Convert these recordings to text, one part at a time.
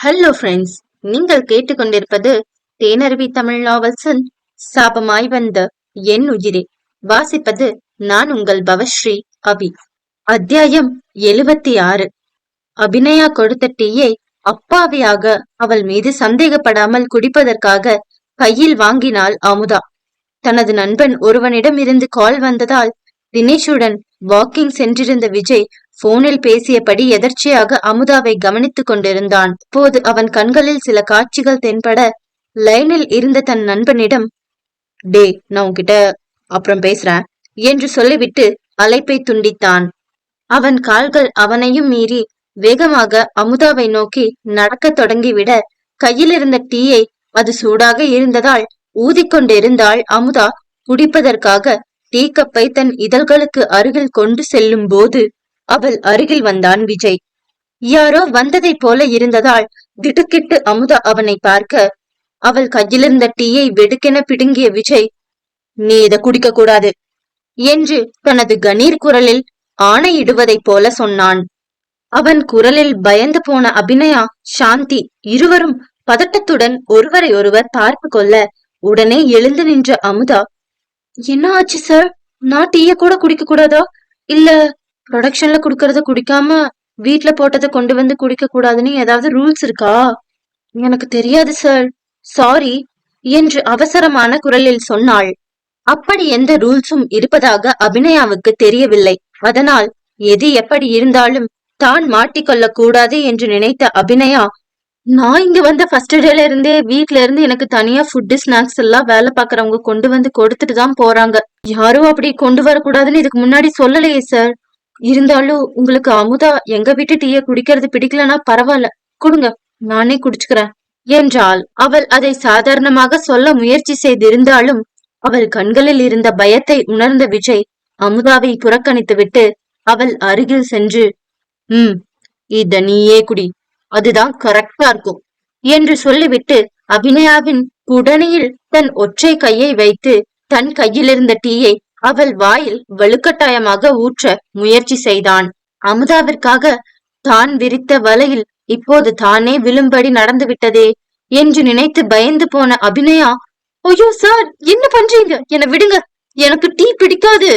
Hello friends நீங்கள் கேட்டுக்கொண்டிருப்பது தேனருவி தமிழ் நாவல்ஸின் சாபமாய் வந்த என் உயிரே. வாசிப்பது நான் உங்கள் பவஸ்ரீ அபி. அத்தியாயம் எழுபத்தி ஆறு அபிநயா கொடுத்த டீயை அப்பாவியாக அவள் மீது சந்தேகப்படாமல் குடிப்பதற்காக கையில் வாங்கினாள் அமுதா. தனது நண்பன் ஒருவனிடம் இருந்து கால் வந்ததால் தினேஷுடன் வாக்கிங் சென்றிருந்த விஜய் போனில் பேசியபடி எதர்ச்சியாக அமுதாவை கவனித்துக் கொண்டிருந்தான். போது அவன் கண்களில் சில காட்சிகள் தென்பட லைனில் இருந்த தன் நண்பனிடம் டே நான் உன்கிட்ட அப்புறம் பேசுறேன் என்று சொல்லிவிட்டு அழைப்பை துண்டித்தான். அவன் கால்கள் அவனையும் மீறி வேகமாக அமுதாவை நோக்கி நடக்க தொடங்கிவிட கையில் இருந்த டீயை அது சூடாக இருந்ததால் ஊதிக்கொண்டிருந்தாள் அமுதா குடிப்பதற்காக டீ கப்பை தன் இதழ்களுக்கு அருகில் கொண்டு செல்லும் போது அவள் அருகில் வந்தான் விஜய். யாரோ வந்ததைப் போல இருந்ததால் திடுக்கிட்டு அமுதா அவனை பார்க்க அவள் கையிலிருந்த டீயை வெடுக்கென பிடுங்கிய விஜய் நீ இதை குடிக்க கூடாது என்று தனது கணீர் குரலில் ஆணையிடுவதைப் போல சொன்னான். அவன் குரலில் பயந்து போன அபிநயா சாந்தி இருவரும் பதட்டத்துடன் ஒருவரை ஒருவர் பார்த்து கொள்ள உடனே எழுந்து நின்ற அமுதா என்ன ஆச்சு சார்? நான் டீய கூட குடிக்க கூடாதா? இல்ல ப்ரொடக்ஷன்ல குடுக்கறத குடிக்காம வீட்டுல போட்டதை கொண்டு வந்து குடிக்க கூடாதுன்னு ஏதாவது ரூல்ஸ் இருக்கா? எனக்கு தெரியாது சார் சாரி என்று அவசரமான குரலில் சொன்னாள். அப்படி எந்த ரூல்ஸும் இருப்பதாக அபிநயாவுக்கு தெரியவில்லை. அதனால் எது எப்படி இருந்தாலும் தான் மாட்டிக்கொள்ள கூடாது என்று நினைத்த அபிநயா நான் இங்க வந்த ஃபர்ஸ்ட் டேல இருந்தே வீட்ல இருந்து எனக்கு தனியா ஃபுட்டு ஸ்நாக்ஸ் எல்லாம் வேலை பாக்குறவங்க கொண்டு வந்து கொடுத்துட்டு தான் போறாங்க. யாரும் அப்படி கொண்டு வரக்கூடாதுன்னு இதுக்கு முன்னாடி சொல்லலையே சார் இருந்தாலும் உங்களுக்கு அமுதா எங்க வீட்டு டீய குடிக்கிறது பிடிக்கலனா பரவாயில்ல. கொடுங்க நானே குடிச்சுக்கிறேன். என்றாள். அவள் அதை சாதாரணமாக சொல்ல முயற்சி செய்திருந்தாலும் அவள் கண்களில் இருந்த பயத்தை உணர்ந்த விஜய் அமுதாவை புறக்கணித்து விட்டு அவள் அருகில் சென்று உம் இத நீயே குடி. அதுதான் கரெக்டா இருக்கும். என்று சொல்லிவிட்டு அபிநயாவின் குடனையில் தன் ஒற்றை கையை வைத்து தன் கையிலிருந்த டீயை அவள் வாயில் வலுக்கட்டாயமாக ஊற்ற முயற்சி செய்தான். அமுதாவிற்காக தான் விரித்த வலையில் இப்போது தானே விழும்படி நடந்து விட்டதே என்று நினைத்து பயந்து போன அபிநயா ஐயோ சார் என்ன பண்றீங்க? என விடுங்க. எனக்கு டீ பிடிக்காது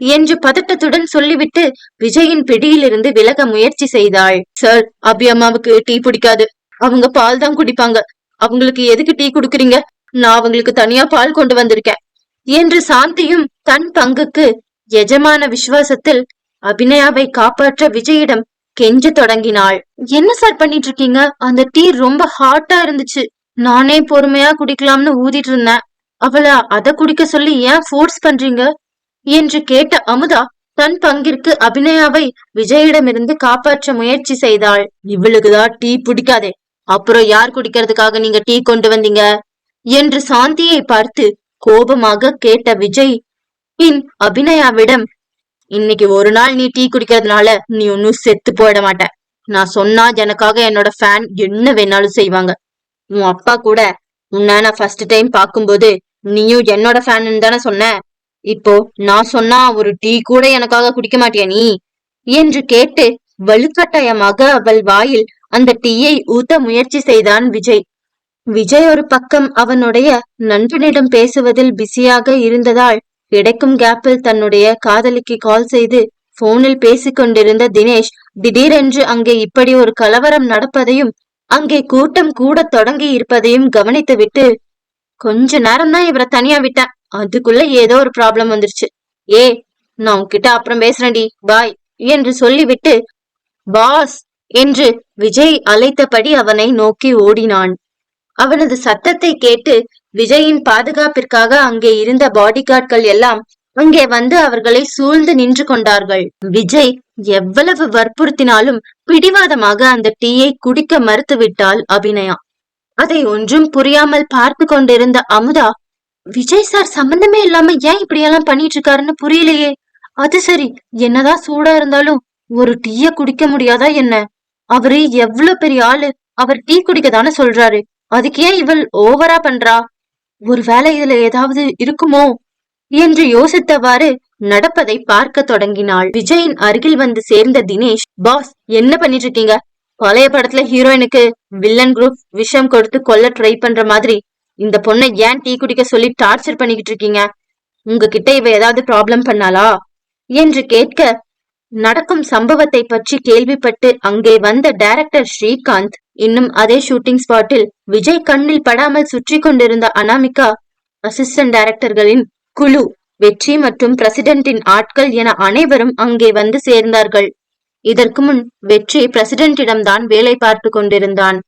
என்று பதட்டத்துடன் சொல்லிவிட்டு விஜயின் பிடியிலிருந்து விலக முயற்சி செய்தாள். சார் அபி அம்மாவுக்கு டீ பிடிக்காது. அவங்க பால் தான் குடிப்பாங்க. அவங்களுக்கு எதுக்கு டீ குடுக்குறீங்க? நான் அவங்களுக்கு தனியா பால் கொண்டு வந்திருக்கேன். என்று சாந்தியும் தன் பங்குக்கு எஜமான விசுவாசத்தில் அபிநயாவை காப்பாற்ற விஜயிடம் கெஞ்ச தொடங்கினாள். என்ன சார் பண்ணிட்டு இருக்கீங்க அந்த டீ ரொம்ப ஹாட்டா இருந்துச்சு. நானே பொறுமையா குடிக்கலாம்னு ஊதிட்டு இருந்தேன். அவளை அதை குடிக்க சொல்லி ஏன் ஃபோர்ஸ் பண்றீங்க? என்று கேட்ட அமுதா தன் பங்கிற்கு அபிநயாவை விஜயிடமிருந்து காப்பாற்ற முயற்சி செய்தாள். இவளுக்குதான் டீ பிடிக்காதே. அப்புறம் யார் குடிக்கிறதுக்காக நீங்க டீ கொண்டு வந்தீங்க? என்று சாந்தியை பார்த்து கோபமாக கேட்ட விஜய் பின் அபிநயாவிடம் இன்னைக்கு ஒரு நாள் நீ டீ குடிக்கிறதுனால நீ ஒன்னும் செத்து போயிட மாட்ட நான் சொன்னா எனக்காக என்னோட ஃபேன் என்ன வேணாலும் செய்வாங்க. உன் அப்பா கூட உன்ன நான் ஃபர்ஸ்ட் டைம் பார்க்கும்போது நீயும் என்னோட ஃபேன் தானே சொன்ன. இப்போ நான் சொன்னா ஒரு டீ கூட எனக்காக குடிக்க மாட்டியா நீ? என்று கேட்டு வலுக்கட்டாயமாக அவள் வாயில் அந்த டீயை ஊத்த முயற்சி செய்தான் விஜய். விஜய் ஒரு பக்கம் அவனுடைய நண்பனிடம் பேசுவதில் பிஸியாக இருந்ததால் கிடைக்கும் கேப்பில் தன்னுடைய காதலிக்கு கால் செய்து போனில் பேசிக் கொண்டிருந்த தினேஷ் திடீரென்று அங்கே இப்படி ஒரு கலவரம் நடப்பதையும் அங்கே கூட்டம் கூட தொடங்கி இருப்பதையும் கவனித்துவிட்டு கொஞ்ச நேரம் தான் இவரை தனியா விட்டேன். அதுக்குள்ள ஏதோ ஒரு ப்ராப்ளம் வந்துருச்சு. ஏ நான் உன்கிட்ட அப்புறம் பேசுறேன்டி. பாய் என்று சொல்லிவிட்டு பாஸ் என்று விஜய் அழைத்தபடி அவனை நோக்கி ஓடினான். அவனது சத்தத்தை கேட்டு விஜயின் பாதுகாப்பிற்காக அங்கே இருந்த பாடிகார்ட்கள் எல்லாம் அங்கே வந்து அவர்களை சூழ்ந்து நின்று கொண்டார்கள். விஜய் எவ்வளவு வற்புறுத்தினாலும் பிடிவாதமாக அந்த டீயை குடிக்க மறுத்துவிட்டாள் அபிநயா. அதை ஒன்றும் புரியாமல் பார்த்து கொண்டிருந்த அமுதா விஜய் சார் சம்பந்தமே இல்லாம ஏன் இப்படியெல்லாம் பண்ணிட்டு இருக்காருன்னு புரியலையே. அது சரி என்னதான் சூடா இருந்தாலும் ஒரு டீய குடிக்க முடியாதா என்ன? அவரு எவ்வளவு பெரிய ஆளு. அவர் டீ குடிக்க தானே சொல்றாரு. அதுக்கு ஏன் இவள் ஓவரா பண்றா. ஒருவேளை இதுல ஏதாவது இருக்குமோ? என்று யோசித்தவாறு நடப்பதை பார்க்க தொடங்கினாள். விஜயின் அருகில் வந்து சேர்ந்த தினேஷ் பாஸ் என்ன பண்ணிட்டு இருக்கீங்க பழைய படத்துல ஹீரோயினுக்கு வில்லன் குரூப் விஷம் கொடுத்து கொல்ல ட்ரை பண்ற மாதிரி. இந்த பொண்ணை ஏன் டீ குடிக்க சொல்லி டார்ச்சர் பண்ணிக்கிட்டு இருக்கீங்க? உங்ககிட்ட இவ ஏதாவது ப்ராப்ளம் பண்ணாளா? என்று கேட்க நடக்கும் சம்பவத்தை பற்றி கேள்விப்பட்டு அங்கே வந்த டைரக்டர் ஸ்ரீகாந்த் இன்னும் அதே ஷூட்டிங் ஸ்பாட்டில் விஜய் கண்ணில் படாமல் சுற்றி கொண்டிருந்த அனாமிகா அசிஸ்டன்ட் டைரக்டர்களின் குழு வெற்றி மற்றும் பிரசிடென்டின் ஆட்கள் என அனைவரும் அங்கே வந்து சேர்ந்தார்கள். இதற்கு முன் வெற்றி பிரசிடென்டிடம்தான் வேலை பார்த்து கொண்டிருந்தான்.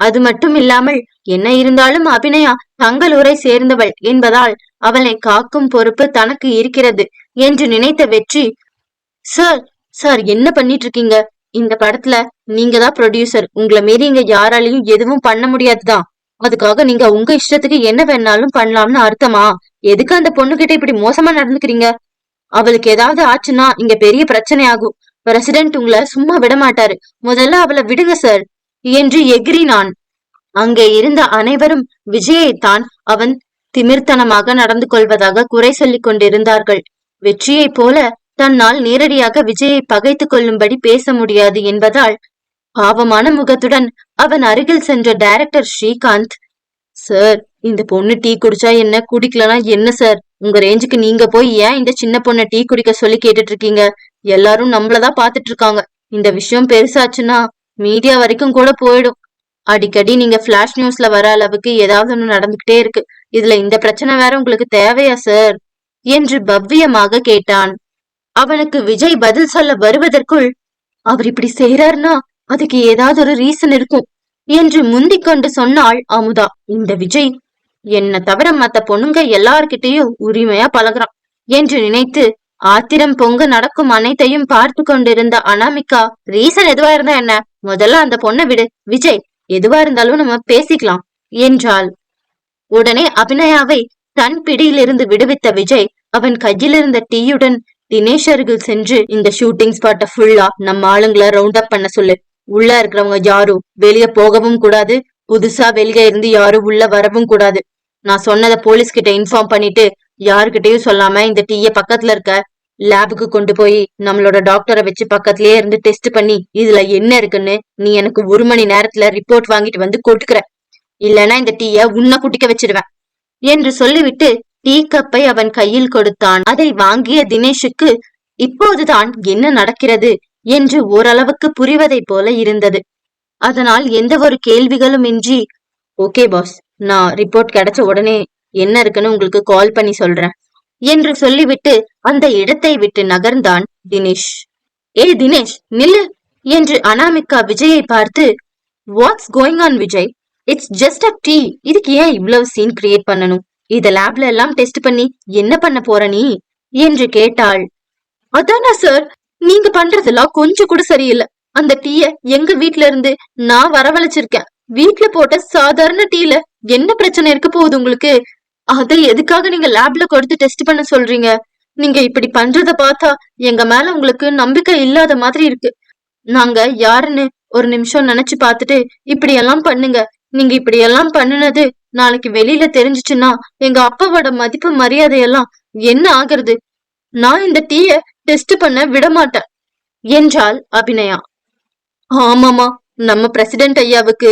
அது மட்டும் இல்லாமல் என்ன இருந்தாலும் அபிநயா தங்களூரை சேர்ந்தவள் என்பதால் அவளை காக்கும் பொறுப்பு தனக்கு இருக்கிறது என்று நினைத்த வெற்றி சார் சார் என்ன பண்ணிட்டு இருக்கீங்க? இந்த படத்துல நீங்க தான் ப்ரொடியூசர் உங்களை மீறி இங்க யாராலையும் எதுவும் பண்ண முடியாதுதான். அதுக்காக நீங்க உங்க இஷ்டத்துக்கு என்ன வேணாலும் பண்ணலாம்னு அர்த்தமா? எதுக்கு அந்த பொண்ணுகிட்ட இப்படி மோசமா நடந்துக்கிறீங்க? அவளுக்கு ஏதாவது ஆச்சுன்னா இங்க பெரிய பிரச்சனை ஆகும் பிரசிடென்ட் உங்களை சும்மா விட மாட்டாரு முதல்ல அவளை விடுங்க சார் என்று எகிரினான் அங்கே இருந்த அனைவரும் விஜயைத்தான் அவன் திமிர்த்தனமாக நடந்து கொள்வதாக குறை சொல்லிக் கொண்டிருந்தார்கள். வெற்றியைப் போல தன்னால் நேரடியாக விஜயை பகைத்து கொள்ளும்படி பேச முடியாது என்பதால் பாவமான முகத்துடன் அவன் அருகில் சென்ற டைரக்டர் ஸ்ரீகாந்த் சார் இந்த பொண்ணு டீ குடிச்சா என்ன? குடிக்கலனா என்ன சார் உங்க ரேஞ்சுக்கு நீங்க போய் ஏன் இந்த சின்ன பொண்ணை டீ குடிக்க சொல்லி கேட்டுட்டு இருக்கீங்க எல்லாரும் நம்மளதான் பாத்துட்டு இருக்காங்க இந்த விஷயம் பெருசாச்சுன்னா மீடியா வரைக்கும் கூட போயிடும். அடிக்கடி நீங்க பிளாஷ் நியூஸ்ல வர அளவுக்கு ஏதாவது ஒண்ணு நடந்துகிட்டே இருக்கு. இதுல இந்த பிரச்சனை வேற உங்களுக்கு தேவையா சார் என்று பவ்யமாக கேட்டான். அவனுக்கு விஜய் பதில் சொல்ல வருவதற்குள் அவர் இப்படி செய்யறாருன்னா அதுக்கு ஏதாவது ஒரு ரீசன் இருக்கும் என்று முந்திக் கொண்டு சொன்னாள் அமுதா. இந்த விஜய் என்ன தவிர மத்த பொண்ணுங்க எல்லார்கிட்டயும் உரிமையா பழகுறான் என்று நினைத்து ஆத்திரம் பொங்க நடக்கும் அனைத்தையும் பார்த்து கொண்டிருந்த அனாமிகா ரீசன் எதுவா இருந்தா என்ன? முதல்ல அந்த பொண்ணை விடு. விஜய் எதுவா இருந்தாலும் நம்ம பேசிக்கலாம் என்றாள். உடனே அபிநயாவை தன் பிடியிலிருந்து விடுவித்த விஜய் அவன் கையில் இருந்த டீயுடன் தினேஷ் அருகில் சென்று இந்த ஷூட்டிங் ஸ்பாட்டை ஃபுல்லா நம்ம ஆளுங்களை ரவுண்ட் அப் பண்ண சொல்லு. உள்ள இருக்கிறவங்க யாரும் வெளிய போகவும் கூடாது. புதுசா வெளிய இருந்து யாரும் உள்ள வரவும் கூடாது. நான் சொன்னதை போலீஸ் கிட்ட இன்ஃபார்ம் பண்ணிட்டு யாருகிட்டயும் சொல்லாம இந்த டீய பக்கத்துல இருக்க லேபுக்கு கொண்டு போய் நம்மளோட டாக்டரை வச்சு பக்கத்துலயே இருந்து டெஸ்ட் பண்ணி இதுல என்ன இருக்குன்னு நீ எனக்கு ஒரு மணி நேரத்துல ரிப்போர்ட் வாங்கிட்டு வந்து கொட்டுக்கிற இல்லனா இந்த டீய உன்ன குட்டிக்க வச்சிருவேன். என்று சொல்லிவிட்டு டீ கப்பை அவன் கையில் கொடுத்தான். அதை வாங்கிய தினேஷுக்கு இப்போதுதான் என்ன நடக்கிறது? என்று ஓரளவுக்கு புரிவதைப் போல இருந்தது. அதனால் எந்த ஒரு கேள்விகளும் இன்றி ஓகே பாஸ் நான் ரிப்போர்ட் கிடைச்ச உடனே என்ன இருக்குன்னு உங்களுக்கு கால் பண்ணி சொல்றேன் என்று சொல்லிவிட்டு அந்த இடத்தை விட்டு நகர்ந்தான் தினேஷ். ஏ தினேஷ் நில்லு என்று அனாமிகா விஜயை பார்த்து what's going on Vijay? It's just a tea இதுக்கு ஏன் இவ்வளவு சீன் கிரியேட் பண்ணணும்? இத லேப்ல எல்லாம் டெஸ்ட் பண்ணி என்ன பண்ண போற நீ? என்று கேட்டாள். அதானா சார் நீங்க பண்றதெல்லாம் கொஞ்சம் கூட சரியில்லை. அந்த டீய எங்க வீட்ல இருந்து நான் வரவழைச்சிருக்கேன். வீட்ல போட்ட சாதாரண டீல என்ன பிரச்சனை இருக்க போகுது உங்களுக்கு? அதை எதுக்காக நீங்க லேப்ல கொடுத்து டெஸ்ட் பண்ண சொல்றீங்க? நீங்க இப்படி பண்றத பார்த்தா எங்க மேல உங்களுக்கு நம்பிக்கை இல்லாத மாதிரி இருக்கு. நாங்க யாருன்னு ஒரு நிமிஷம் நினைச்சு பார்த்துட்டு இப்படி எல்லாம் பண்ணுங்க. நீங்க இப்படி எல்லாம் பண்ணுனது நாளைக்கு வெளியில தெரிஞ்சிச்சுன்னா எங்க அப்பாவோட மதிப்பு மரியாதையெல்லாம் என்ன ஆகுறது? நான் இந்த டீய டெஸ்ட் பண்ண விட மாட்டேன் என்றாள் அபிநயா. ஆமாமா நம்ம பிரசிடென்ட் ஐயாவுக்கு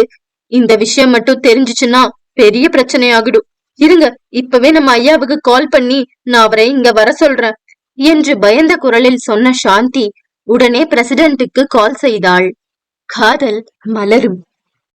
இந்த விஷயம் மட்டும் தெரிஞ்சிச்சுன்னா பெரிய பிரச்சனை ஆகிடும் இருங்க இப்பவே நம்ம ஐயாவுக்கு கால் பண்ணி நான் அவரை இங்க வர சொல்றேன் என்று பயந்த குரலில் சொன்ன சாந்தி உடனே பிரசிடென்ட்டுக்கு கால் செய்தாள். காதல் மலரும்.